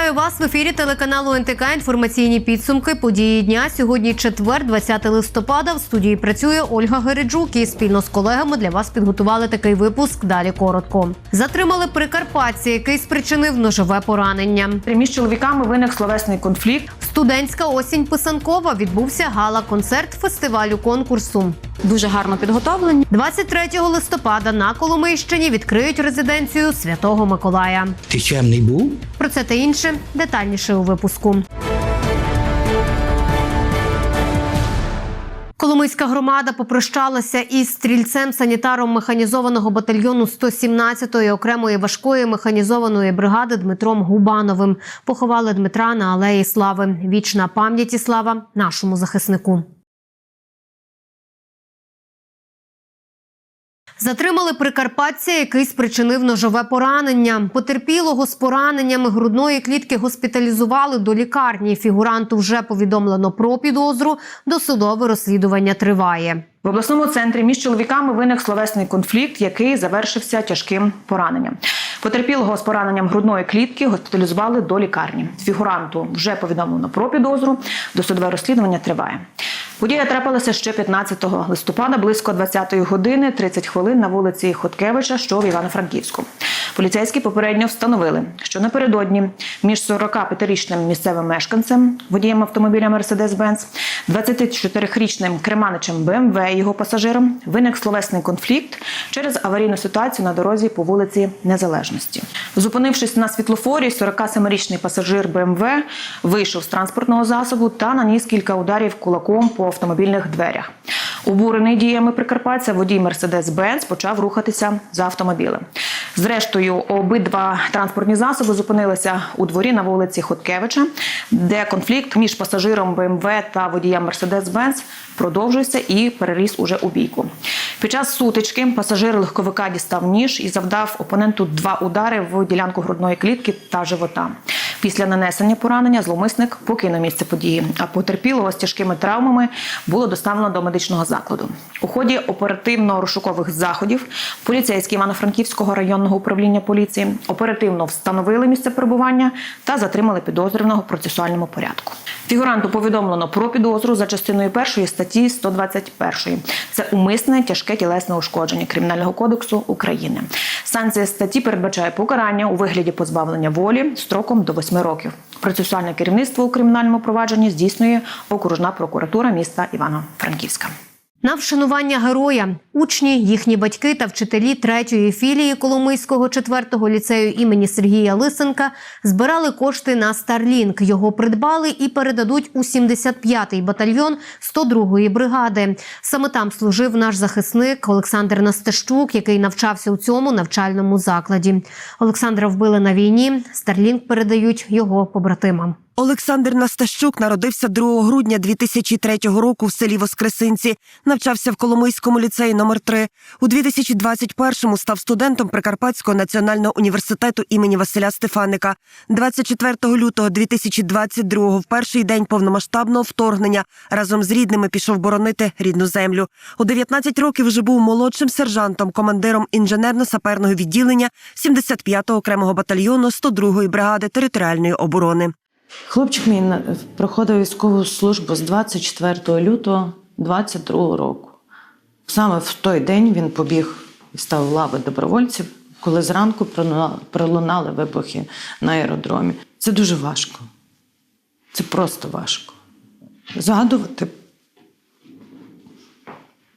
Вітаю вас в ефірі телеканалу НТК. Інформаційні підсумки події дня. Сьогодні четвер, 20 листопада. В студії працює Ольга Гереджук і спільно з колегами для вас підготували такий випуск. Далі коротко. Затримали прикарпатці, який спричинив ножове поранення. Між чоловіками виник словесний конфлікт. Студентська осінь писанкова відбувся гала-концерт фестивалю конкурсу. дуже гарно підготовлені. 23 листопада на Коломийщині відкриють резиденцію Святого Миколая. Ти чемний був? Про це та інше детальніше у випуску. Коломийська громада попрощалася із стрільцем-санітаром механізованого батальйону 117-ї окремої важкої механізованої бригади Дмитром Губановим. Поховали Дмитра на алеї Слави. Вічна пам'ять і слава нашому захиснику. Затримали прикарпатця, який спричинив ножове поранення. Потерпілого з пораненнями грудної клітки госпіталізували до лікарні. Фігуранту вже повідомлено про підозру. Досудове розслідування триває. В обласному центрі між чоловіками виник словесний конфлікт, який завершився тяжким пораненням. Потерпілого з пораненням грудної клітки госпіталізували до лікарні. Фігуранту вже повідомлено про підозру. Досудове розслідування триває. Подія трапилася ще 15 листопада, близько 20-ї години 30 хвилин на вулиці Хоткевича, що в Івано-Франківську. Поліцейські попередньо встановили, що напередодні між 45-річним місцевим мешканцем, водієм автомобіля Mercedes-Benz, 24-річним керманичем БМВ і його пасажиром виник словесний конфлікт через аварійну ситуацію на дорозі по вулиці Незалежності. Зупинившись на світлофорі, 47-річний пасажир БМВ вийшов з транспортного засобу та наніс кілька ударів кулаком по автомобільних дверях. Обурений діями Прикарпаття, водій Mercedes-Benz почав рухатися за автомобілем. Зрештою, обидва транспортні засоби зупинилися у дворі на вулиці Хоткевича, де конфлікт між пасажиром БМВ та водієм Mercedes-Benz продовжився і переріс уже у бійку. Під час сутички пасажир легковика дістав ніж і завдав опоненту два удари в ділянку грудної клітки та живота. Після нанесення поранення зловмисник покинув місце події, а потерпілого з тяжкими травмами було доставлено до медичного закладу. У ході оперативно-розшукових заходів поліцейські Івано-Франківського районного управління поліції оперативно встановили місце перебування та затримали підозрюваного в процесуальному порядку. Фігуранту повідомлено про підозру за частиною першої статті 121. Це умисне тяжке тілесне ушкодження Кримінального кодексу України. Санкція статті передбачає покарання у вигляді позбавлення волі строком до 8 років. Процесуальне керівництво у кримінальному провадженні здійснює окружна прокуратура міста Івано-Франківська. На вшанування героя учні, їхні батьки та вчителі третьої філії Коломийського четвертого ліцею імені Сергія Лисенка збирали кошти на Старлінк. Його придбали і передадуть у 75-й батальйон 102-ї бригади. Саме там служив наш захисник Олександр Настащук, який навчався у цьому навчальному закладі. Олександра вбили на війні. Старлінк передають його побратимам. Олександр Настащук народився 2 грудня 2003 року в селі Воскресинці. Навчався в Коломийському ліцеї номер 3 У 2021-му став студентом Прикарпатського національного університету імені Василя Стефаника. 24 лютого 2022-го, в перший день повномасштабного вторгнення, разом з рідними пішов боронити рідну землю. У 19 років вже був молодшим сержантом, командиром інженерно-саперного відділення 75-го окремого батальйону 102-ї бригади територіальної оборони. Хлопчик мій проходив військову службу з 24 лютого 22 року. Саме в той день він побіг і став в лави добровольців, коли зранку пролунали вибухи на аеродромі. Це дуже важко. Це просто важко. Згадувати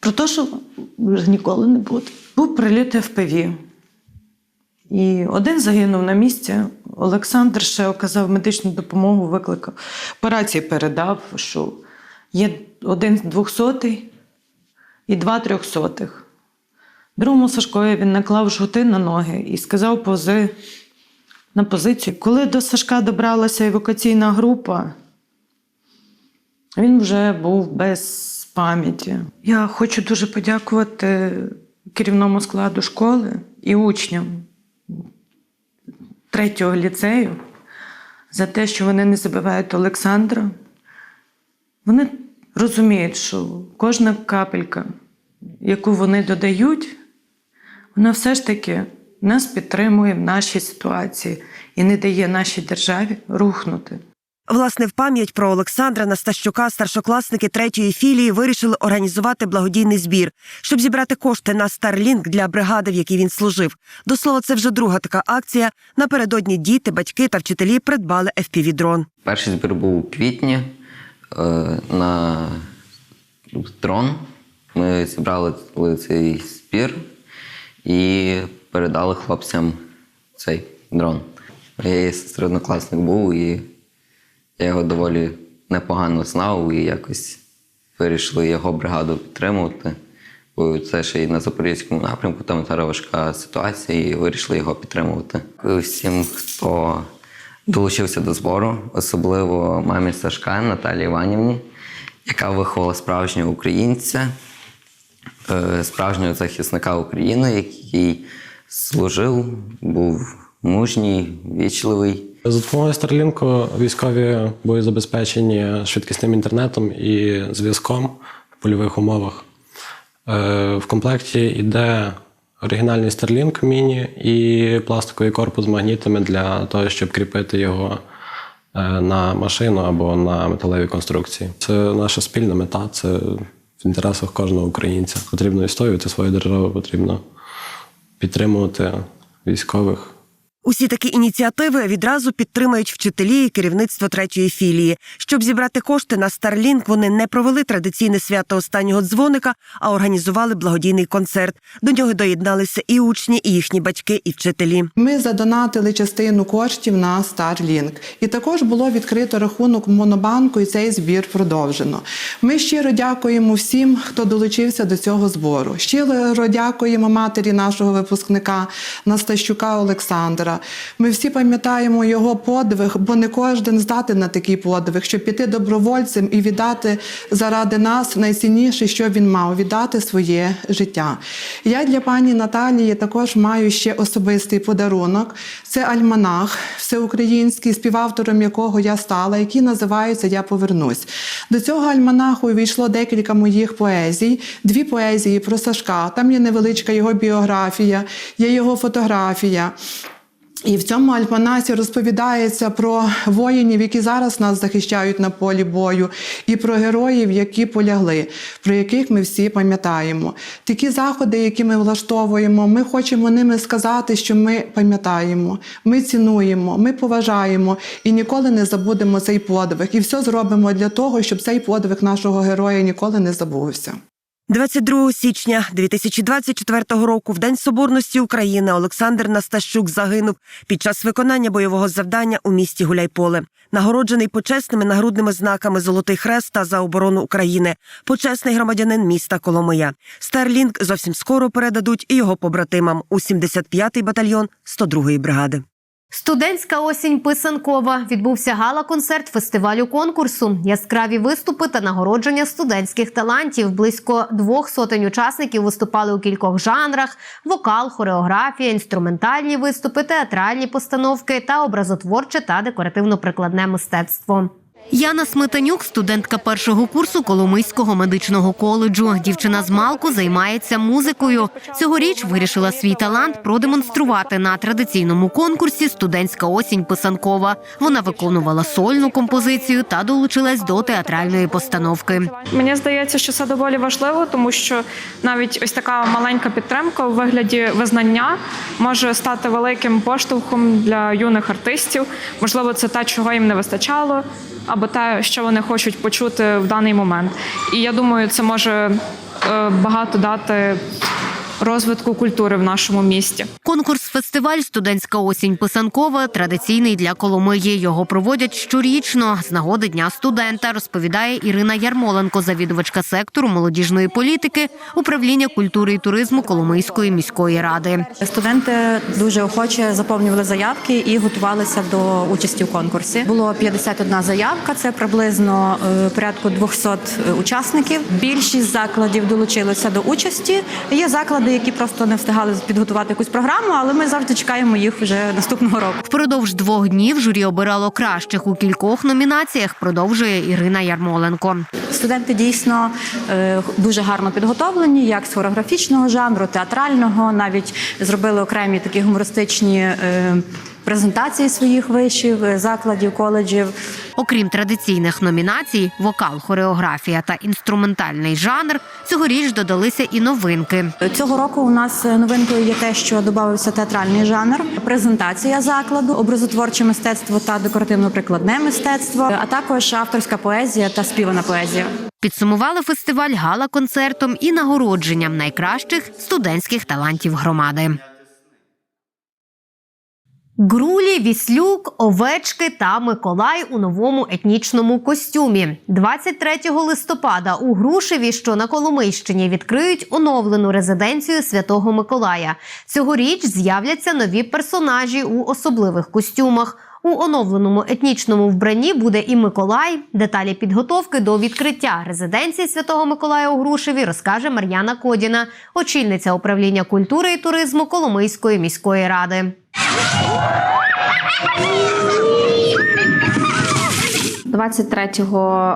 про те, що ніколи не буде. Був приліт ФПВ. І один загинув на місці. Олександр ще оказав медичну допомогу, викликав. По рації передав, що є один двохсотий і два трьохсотих. Другому Сашкові він наклав жгути на ноги і сказав пози на позицію. Коли до Сашка добралася евакуаційна група, він вже був без пам'яті. Я хочу дуже подякувати керівному складу школи і учням третього ліцею за те, що вони не забивають Олександра. Вони розуміють, що кожна капелька, яку вони додають, вона все ж таки нас підтримує в нашій ситуації і не дає нашій державі рухнути. Власне, в пам'ять про Олександра Настащука старшокласники третьої філії вирішили організувати благодійний збір, щоб зібрати кошти на Starlink для бригади, в якій він служив. До слова, це вже друга така акція. Напередодні діти, батьки та вчителі придбали FPV-дрон. Перший збір був у квітні е, на дрон. Ми зібрали цей збір і передали хлопцям цей дрон. Я середнокласник був, і я його доволі непогано знав і якось вирішили його бригаду підтримувати. Бо це ще й на Запорізькому напрямку, там зараз важка ситуація, і вирішили його підтримувати. Всім, хто долучився до збору, особливо мамі Сашка Наталії Іванівні, яка виховала справжнього українця, е, справжнього захисника України, який служив, був мужній, вічливий. За допомогою Старлінку військові були забезпечені швидкісним інтернетом і зв'язком в польових умовах. Е, В комплекті йде оригінальний Starlink міні і пластиковий корпус з магнітами для того, щоб кріпити його е, на машину або на металеві конструкції. Це наша спільна мета, це в інтересах кожного українця. Потрібно відстоювати свою державу, потрібно підтримувати військових. Усі такі ініціативи відразу підтримають вчителі і керівництво третьої філії. Щоб зібрати кошти на Starlink, вони не провели традиційне свято останнього дзвоника, а організували благодійний концерт. До нього доєдналися і учні, і їхні батьки, і вчителі. Ми задонатили частину коштів на Starlink. І також було відкрито рахунок Монобанку, і цей збір продовжено. Ми щиро дякуємо всім, хто долучився до цього збору. Щиро дякуємо матері нашого випускника Настащука Олександра. Ми всі пам'ятаємо його подвиг, бо не кожен здатен на такий подвиг, щоб піти добровольцем і віддати заради нас найцінніше, що він мав віддати своє життя. Я для пані Наталії також маю ще особистий подарунок. Це альманах всеукраїнський, співавтором якого я стала, який називається Я повернусь. До цього альманаху увійшло декілька моїх поезій, дві поезії про Сашка. Там є невеличка його біографія, є його фотографія. І в цьому альманасі розповідається про воїнів, які зараз нас захищають на полі бою, і про героїв, які полягли, про яких ми всі пам'ятаємо. Такі заходи, які ми влаштовуємо, ми хочемо ними сказати, що ми пам'ятаємо, ми цінуємо, ми поважаємо і ніколи не забудемо цей подвиг. І все зробимо для того, щоб цей подвиг нашого героя ніколи не забувся. 22 січня 2024 року, в День Соборності України, Олександр Настащук загинув під час виконання бойового завдання у місті Гуляйполе. Нагороджений почесними нагрудними знаками Золотий Хрест та за оборону України, почесний громадянин міста Коломия. Старлінг зовсім скоро передадуть і його побратимам у 75-й батальйон 102-ї бригади. Студентська осінь писанкова відбувся гала-концерт фестивалю конкурсу. Яскраві виступи та нагородження студентських талантів. Близько двох сотень учасників виступали у кількох жанрах: вокал, хореографія, інструментальні виступи, театральні постановки та образотворче та декоративно-прикладне мистецтво. Яна Сметанюк, студентка першого курсу Коломийського медичного коледжу. Дівчина з Малку займається музикою. Цьогоріч вирішила свій талант продемонструвати на традиційному конкурсі Студентська осінь писанкова. Вона виконувала сольну композицію та долучилась до театральної постановки. Мені здається, що це доволі важливо, тому що навіть ось така маленька підтримка у вигляді визнання може стати великим поштовхом для юних артистів. Можливо, це те, чого їм не вистачало, або те, що вони хочуть почути в даний момент. І я думаю, це може е, багато дати розвитку культури в нашому місті. Конкурс-фестиваль Студентська осінь писанкова традиційний для Коломиї. Його проводять щорічно з нагоди Дня студента, розповідає Ірина Ярмоленко, завідувачка сектору молодіжної політики, управління культури і туризму Коломийської міської ради. Студенти дуже охоче заповнювали заявки і готувалися до участі у конкурсі. Було 51 заявка, це приблизно е, порядку 200 учасників. Більшість закладів долучилися до участі. Є заклади, заклади, які просто не встигали підготувати якусь програму, але ми завжди чекаємо їх вже наступного року. Впродовж двох днів журі обирало кращих у кількох номінаціях. Продовжує Ірина Ярмоленко. Студенти дійсно е, дуже гарно підготовлені, як з хореографічного жанру, театрального. Навіть зробили окремі такі гумористичні е, презентації своїх вишів, е, закладів, коледжів. Окрім традиційних номінацій, вокал, хореографія та інструментальний жанр, цьогоріч додалися і новинки. Цього року у нас новинкою є те, що додався театральний жанр, презентація закладу, образотворче мистецтво та декоративно-прикладне мистецтво, а також авторська поезія та співана поезія. Підсумували фестиваль гала-концертом і нагородженням найкращих студентських талантів громади. Грулі, Віслюк, Овечки та Миколай у новому етнічному костюмі. 23 листопада у Грушеві, що на Коломийщині, відкриють оновлену резиденцію Святого Миколая. Цьогоріч з'являться нові персонажі у особливих костюмах. У оновленому етнічному вбранні буде і Миколай. Деталі підготовки до відкриття резиденції Святого Миколая у Грушеві розкаже Мар'яна Кодіна, очільниця управління культури і туризму Коломийської міської ради. 23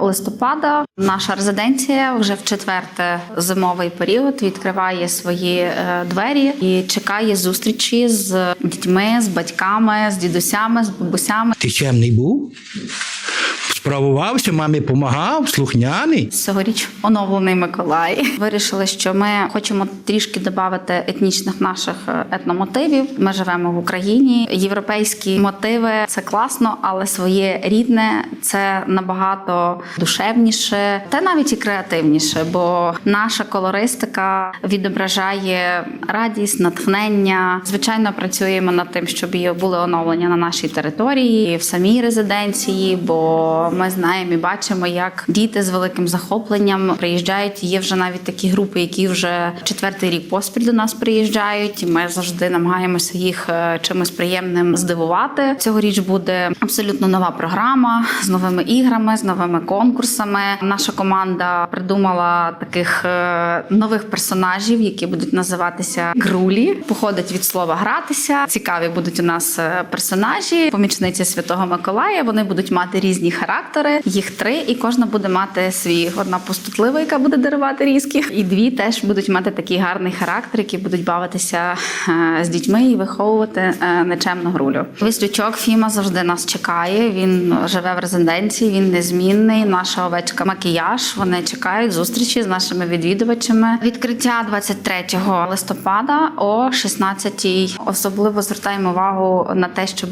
листопада наша резиденція вже в четверте зимовий період відкриває свої е, двері і чекає зустрічі з дітьми, з батьками, з дідусями, з бабусями. Ти чемний був? Справувався, мамі допомагав, слухняний. Цьогоріч оновлений Миколай. Вирішили, що ми хочемо трішки додати етнічних наших е, етномотивів. Ми живемо в Україні. Європейські мотиви це класно, але своє рідне це набагато душевніше та навіть і креативніше, бо наша колористика відображає радість, натхнення. Звичайно, працюємо над тим, щоб і були оновлення на нашій території, в самій резиденції, бо ми знаємо і бачимо, як діти з великим захопленням приїжджають. Є вже навіть такі групи, які вже четвертий рік поспіль до нас приїжджають. Ми завжди намагаємося їх е, чимось приємним здивувати. Цьогоріч буде абсолютно нова програма з новими іграми, з новими конкурсами. Наша команда придумала таких е, нових персонажів, які будуть називатися грулі. Походить від слова гратися. Цікаві будуть у нас е, персонажі, помічниці Святого Миколая. Вони будуть мати різні характери. Їх три, і кожна буде мати свій. Одна пустутлива, яка буде дарувати різки, і дві теж будуть мати такий гарний характер, які будуть бавитися е, з дітьми і виховувати е, нечемну грулю. Віслючок Фіма завжди нас чекає. Він живе в резиденції, він незмінний. Наша овечка макіяж. Вони чекають зустрічі з нашими відвідувачами. Відкриття 23 листопада о 16-й. Особливо звертаємо увагу на те, щоб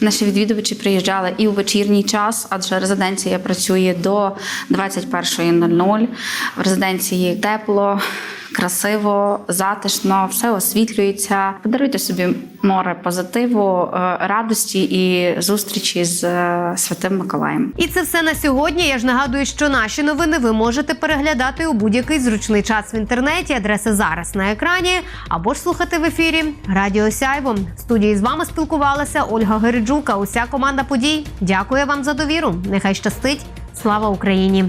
наші відвідувачі приїжджали і у вечірній час, адже резиденція працює до 21.00. В резиденції тепло. Красиво, затишно, все освітлюється. Подаруйте собі море позитиву, е, радості і зустрічі з е, святим Миколаєм. І це все на сьогодні. Я ж нагадую, що наші новини ви можете переглядати у будь-який зручний час в інтернеті. Адреса зараз на екрані або ж слухати в ефірі Радіо Сяйво. В студії з вами спілкувалася Ольга Гериджука. Уся команда подій. Дякую вам за довіру. Нехай щастить. Слава Україні!